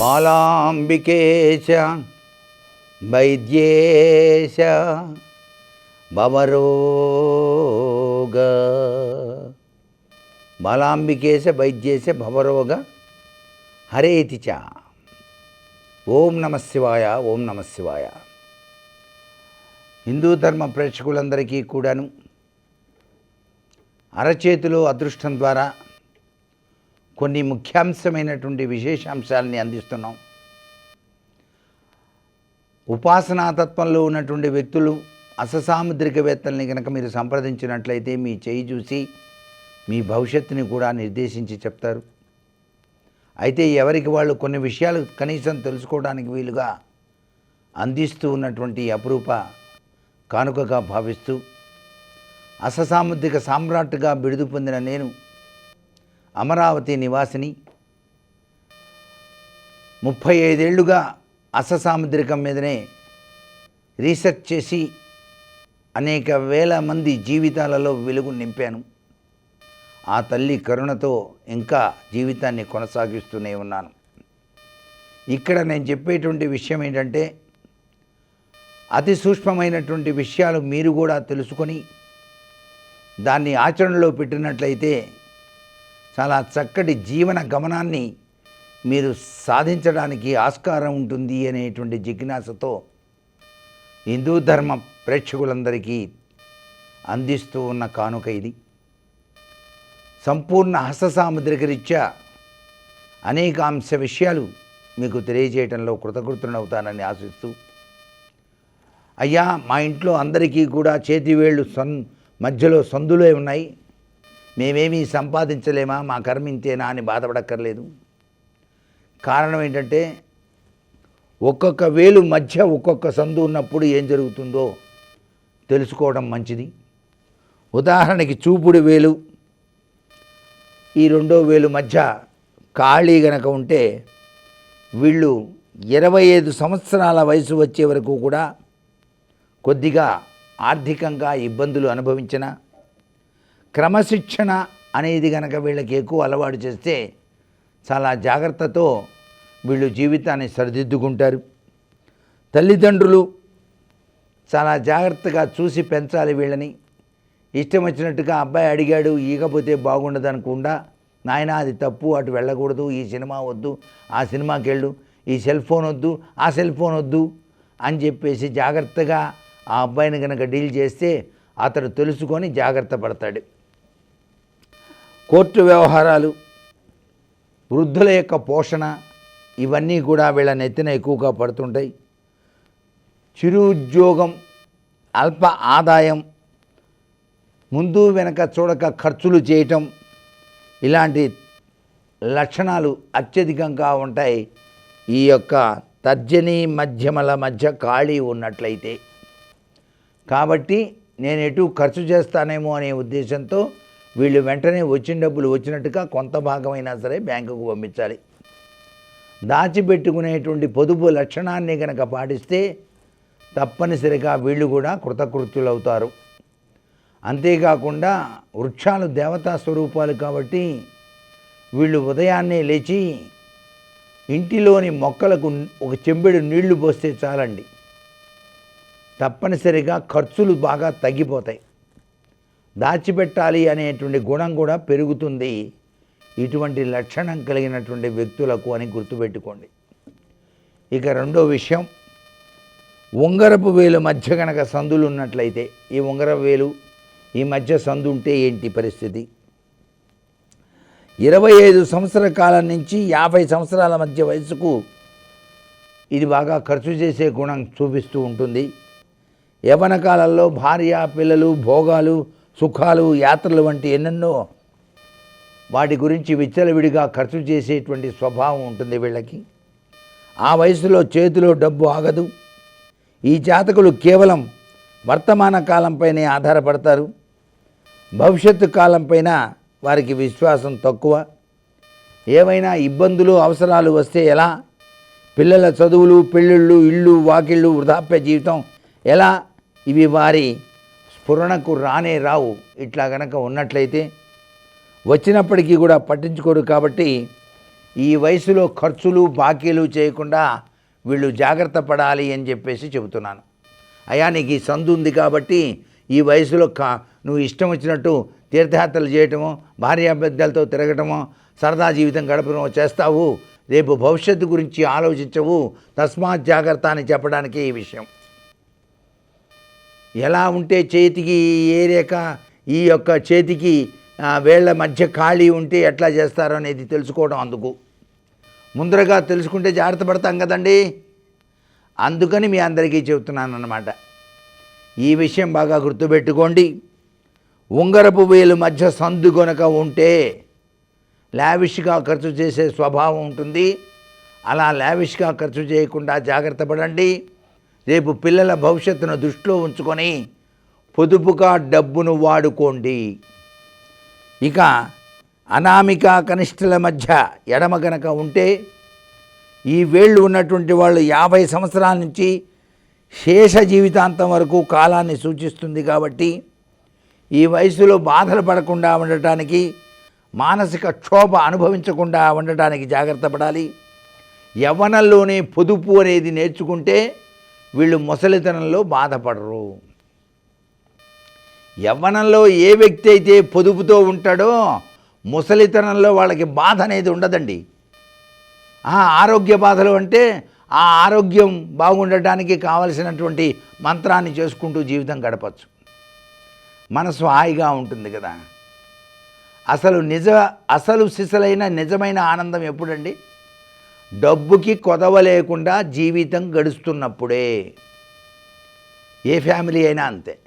బాలాంబికేశ వైద్యేశ భవరోగ. బాలాంబికేశ వైద్యేశ భవరోగ. హరేతి చ ఓం నమ శివాయ ఓం నమ శివాయ. హిందూ ధర్మ ప్రేక్షకులందరికీ కూడాను అరచేతిలో అదృష్టం ద్వారా కొన్ని ముఖ్యాంశమైనటువంటి విశేషాంశాలని అందిస్తున్నాం. ఉపాసనాతత్వంలో ఉన్నటువంటి వ్యక్తులు అససాముద్రికవేత్తల్ని కనుక మీరు సంప్రదించినట్లయితే మీ చేయి చూసి మీ భవిష్యత్తుని కూడా నిర్దేశించి చెప్తారు. అయితే ఎవరికి వాళ్ళు కొన్ని విషయాలు కనీసం తెలుసుకోవడానికి వీలుగా అందిస్తూ ఉన్నటువంటి అపురూప కానుకగా భావిస్తూ అససాముద్రిక సామ్రాట్గా బిడుదు పొందిన నేను అమరావతి నివాసిని ముప్పై ఐదేళ్ళుగా అససాముద్రికం మీదనే రీసెర్చ్ చేసి అనేక వేల మంది జీవితాలలో వెలుగు నింపాను. ఆ తల్లి కరుణతో ఇంకా జీవితాన్ని కొనసాగిస్తూనే ఉన్నాను. ఇక్కడ నేను చెప్పేటువంటి విషయం ఏంటంటే అతి సూక్ష్మమైనటువంటి విషయాలు మీరు కూడా తెలుసుకొని దాన్ని ఆచరణలో పెట్టినట్లయితే చాలా చక్కటి జీవన గమనాన్ని మీరు సాధించడానికి ఆస్కారం ఉంటుంది అనేటువంటి జిజ్ఞాసతో హిందూ ధర్మ ప్రేక్షకులందరికీ అందిస్తూ ఉన్న కానుక ఇది. సంపూర్ణ హస్తసాముద్రిక రీత్యా అనేక అంశ విషయాలు మీకు తెలియజేయటంలో కృతకృతునవుతానని ఆశిస్తూ అయ్యా మా ఇంట్లో అందరికీ కూడా చేతివేళ్ళు సన్ మధ్యలో సందులే ఉన్నాయి. మేమేమీ సంపాదించలేమా మా కర్మ ఇంతేనా అని బాధపడక్కర్లేదు. కారణం ఏంటంటే ఒక్కొక్క వేలు మధ్య ఒక్కొక్క సందు ఉన్నప్పుడు ఏం జరుగుతుందో తెలుసుకోవడం మంచిది. ఉదాహరణకి చూపుడు వేలు ఈ రెండో వేలు మధ్య ఖాళీ గనక ఉంటే వీళ్ళు ఇరవై ఐదు సంవత్సరాల వయసు వచ్చే వరకు కూడా కొద్దిగా ఆర్థికంగా ఇబ్బందులు అనుభవించిన క్రమశిక్షణ అనేది కనుక వీళ్ళకి ఎక్కువ అలవాటు చేస్తే చాలా జాగ్రత్తతో వీళ్ళు జీవితాన్ని సరిదిద్దుకుంటారు. తల్లిదండ్రులు చాలా జాగ్రత్తగా చూసి పెంచాలి వీళ్ళని. ఇష్టం వచ్చినట్టుగా అబ్బాయి అడిగాడు ఈగపోతే బాగుండదు అనుకుండా నాయన అది తప్పు అటు వెళ్ళకూడదు ఈ సినిమా వద్దు ఆ సినిమాకి వెళ్ళు ఈ సెల్ ఫోన్ వద్దు ఆ సెల్ ఫోన్ వద్దు అని చెప్పేసి జాగ్రత్తగా ఆ అబ్బాయిని కనుక డీల్ చేస్తే అతడు తెలుసుకొని జాగ్రత్త పడతాడు. కోర్టు వ్యవహారాలు వృద్ధుల యొక్క పోషణ ఇవన్నీ కూడా వీళ్ళ నెత్తిన ఎక్కువగా పడుతుంటాయి. చిరు ఉద్యోగం అల్ప ఆదాయం ముందు వెనక చూడక ఖర్చులు చేయటం ఇలాంటి లక్షణాలు అత్యధికంగా ఉంటాయి. ఈ యొక్క తర్జని మధ్యమల మధ్య ఖాళీ ఉన్నట్లయితే. కాబట్టి నేను ఎటు ఖర్చు చేస్తానేమో అనే ఉద్దేశంతో వీళ్ళు వెంటనే వచ్చిన డబ్బులు వచ్చినట్టుగా కొంత భాగమైనా సరే బ్యాంకుకు పంపించాలి. దాచిపెట్టుకునేటువంటి పొదుపు లక్షణాన్ని కనుక పాటిస్తే తప్పనిసరిగా వీళ్ళు కూడా కృతకృత్యులవుతారు. అంతేకాకుండా వృక్షాలు దేవతా స్వరూపాలు కాబట్టి వీళ్ళు ఉదయాన్నే లేచి ఇంటిలోని మొక్కలకు ఒక చెంబెడు నీళ్ళు పోస్తే చాలండి. తప్పనిసరిగా ఖర్చులు బాగా తగ్గిపోతాయి. దాచిపెట్టాలి అనేటువంటి గుణం కూడా పెరుగుతుంది. ఇటువంటి లక్షణం కలిగినటువంటి వ్యక్తులకు అని గుర్తుపెట్టుకోండి. ఇక రెండో విషయం ఉంగరపు వేలు మధ్య కనుక సందులు ఉన్నట్లయితే ఈ ఉంగరపు వేలు ఈ మధ్య సందు ఉంటే ఏంటి పరిస్థితి? ఇరవై ఐదు సంవత్సర కాలం నుంచి యాభై సంవత్సరాల మధ్య వయసుకు ఇది బాగా ఖర్చు చేసే గుణం చూపిస్తూ ఉంటుంది. యవన కాలంలో భార్య పిల్లలు భోగాలు సుఖాలు యాత్రలు వంటి ఎన్నెన్నో వాటి గురించి విచ్చలవిడిగా ఖర్చు చేసేటువంటి స్వభావం ఉంటుంది వీళ్ళకి. ఆ వయసులో చేతిలో డబ్బు ఆగదు. ఈ జాతకులు కేవలం వర్తమాన కాలంపైనే ఆధారపడతారు. భవిష్యత్తు కాలంపైన వారికి విశ్వాసం తక్కువ. ఏవైనా ఇబ్బందులు అవసరాలు వస్తే ఎలా? పిల్లల చదువులు పెళ్ళిళ్ళు ఇళ్ళు వాకిళ్ళు వృద్ధాప్య జీవితం ఎలా? ఇవి వారి స్ఫురణకు రానే రావు. ఇట్లా గనక ఉన్నట్లయితే వచ్చినప్పటికీ కూడా పట్టించుకోరు కాబట్టి ఈ వయసులో ఖర్చులు బాకీలు చేయకుండా వీళ్ళు జాగ్రత్త పడాలి అని చెప్పేసి చెబుతున్నాను. అయా నీకు ఈ సందు ఉంది కాబట్టి ఈ వయసులో కా నువ్వు ఇష్టం వచ్చినట్టు తీర్థయాత్రలు చేయటము భార్యాబిడ్డలతో తిరగటము సరదా జీవితం గడపడము చేస్తావు. రేపు భవిష్యత్తు గురించి ఆలోచించవు. తస్మాత్ జాగ్రత్త అని చెప్పడానికి ఈ విషయం. ఎలా ఉంటే చేతికి ఏ రేఖ ఈ యొక్క చేతికి వేళ్ళ మధ్య ఖాళీ ఉంటే ఎట్లా చేస్తారో అనేది తెలుసుకోవడం అందుకు. ముందరగా తెలుసుకుంటే జాగ్రత్త పడతాం కదండి? అందుకని మీ అందరికీ చెబుతున్నాను అన్నమాట ఈ విషయం బాగా గుర్తుపెట్టుకోండి. ఉంగరపు వేలు మధ్య సందు గొనక ఉంటే లావిష్గా ఖర్చు చేసే స్వభావం ఉంటుంది. అలా లావిష్గా ఖర్చు చేయకుండా జాగ్రత్త పడండి. రేపు పిల్లల భవిష్యత్తును దృష్టిలో ఉంచుకొని పొదుపుగా డబ్బును వాడుకోండి. ఇక అనామిక కనిష్టల మధ్య ఎడమ గనక ఉంటే ఈ వేళ్ళు ఉన్నటువంటి వాళ్ళు యాభై సంవత్సరాల నుంచి శేష జీవితాంతం వరకు కాలాన్ని సూచిస్తుంది కాబట్టి ఈ వయసులో బాధలు పడకుండా ఉండటానికి మానసిక క్షోభ అనుభవించకుండా ఉండటానికి జాగ్రత్త పడాలి. యవ్వనంలోనే పొదుపు అనేది నేర్చుకుంటే వీళ్ళు ముసలితనంలో బాధపడరు. యవ్వనంలో ఏ వ్యక్తి అయితే పొదుపుతో ఉంటాడో ముసలితనంలో వాళ్ళకి బాధ అనేది ఉండదండి. ఆ, ఆరోగ్య బాధలు అంటే ఆ ఆరోగ్యం బాగుండటానికి కావలసినటువంటి మంత్రాన్ని చేసుకుంటూ జీవితం గడపచ్చు. మనసు హాయిగా ఉంటుంది కదా. అసలు నిజ అసలు సిసలైన నిజమైన ఆనందం ఎప్పుడండి? డబ్బుకి కొదవ లేకుండా జీవితం గడుస్తున్నప్పుడే. ఏ ఫ్యామిలీ అయినా అంతే.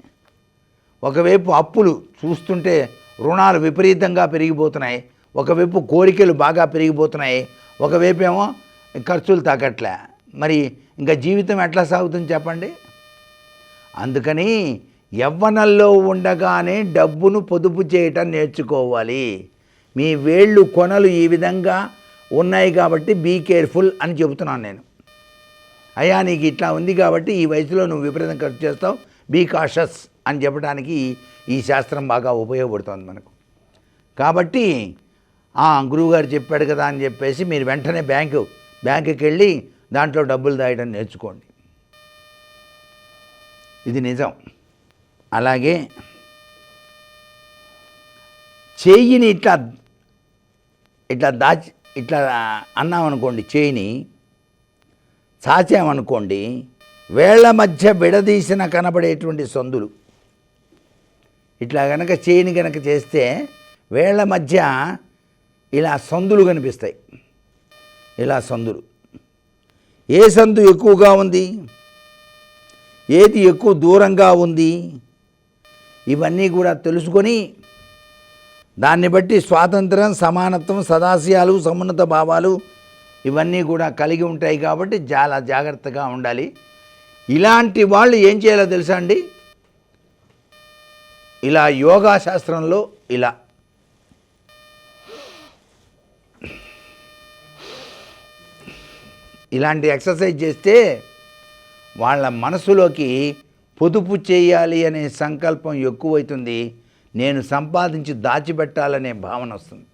ఒకవైపు అప్పులు చూస్తుంటే రుణాలు విపరీతంగా పెరిగిపోతున్నాయి. ఒకవైపు కోరికలు బాగా పెరిగిపోతున్నాయి. ఒకవైపు ఏమో ఖర్చులు తగ్గట్లే మరి ఇంకా జీవితం ఎట్లా సాగుతుంది చెప్పండి? అందుకని యవ్వనంలో ఉండగానే డబ్బును పొదుపు చేయటం నేర్చుకోవాలి. మీ వేళ్ళు కొనలు ఈ విధంగా ఉన్నాయి కాబట్టి బీ కేర్ఫుల్ అని చెబుతున్నాను నేను. అయ్యా నీకు ఇట్లా ఉంది కాబట్టి ఈ వయసులో నువ్వు విపరీతం ఖర్చు చేస్తావు. బీ కాషస్ అని చెప్పడానికి ఈ శాస్త్రం బాగా ఉపయోగపడుతుంది మనకు. కాబట్టి గురువుగారు చెప్పాడు కదా అని చెప్పేసి మీరు వెంటనే బ్యాంకు బ్యాంకుకి వెళ్ళి దాంట్లో డబ్బులు దాయడం నేర్చుకోండి. ఇది నిజం. అలాగే చెయ్యిని ఇట్లా ఇట్లా దాచి ఇట్లా అన్నామనుకోండి చేయిని చాచామనుకోండి వేళ్ళ మధ్య విడదీసిన కనబడేటువంటి సందులు. ఇట్లా గనక చేయిని గనక చేస్తే వేళ్ళ మధ్య ఇలా సందులు కనిపిస్తాయి. ఇలా సందులు. ఏ సందు ఎక్కువగా ఉంది? ఏది ఎక్కువ దూరంగా ఉంది? ఇవన్నీ కూడా తెలుసుకొని దాన్ని బట్టి స్వాతంత్రం సమానత్వం సదాశయాలు సమున్నత భావాలు ఇవన్నీ కూడా కలిగి ఉంటాయి కాబట్టి చాలా జాగ్రత్తగా ఉండాలి. ఇలాంటి వాళ్ళు ఏం చేయాలో తెలుసా అండి? ఇలా యోగా శాస్త్రంలో ఇలా. ఇలాంటి ఎక్సర్సైజ్ చేస్తే వాళ్ళ మనసులోకి పొదుపు చేయాలి అనే సంకల్పం ఎక్కువైతుంది. నేను సంపాదించి దాచిపెట్టాలనే భావన వస్తుంది.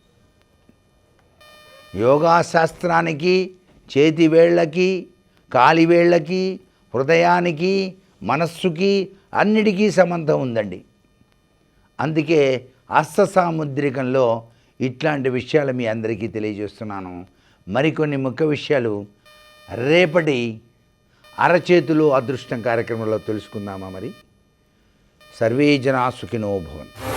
యోగా శాస్త్రానికి చేతి వేళ్ళకి హృదయానికి మనస్సుకి అన్నిటికీ సంబంధం ఉందండి. అందుకే అస్తసాముద్రికంలో ఇట్లాంటి విషయాలు మీ అందరికీ తెలియజేస్తున్నాను. మరికొన్ని ముఖ్య విషయాలు రేపటి అరచేతులు అదృష్టం కార్యక్రమంలో తెలుసుకుందామా మరి? సర్వే జనా సుఖినో భవన్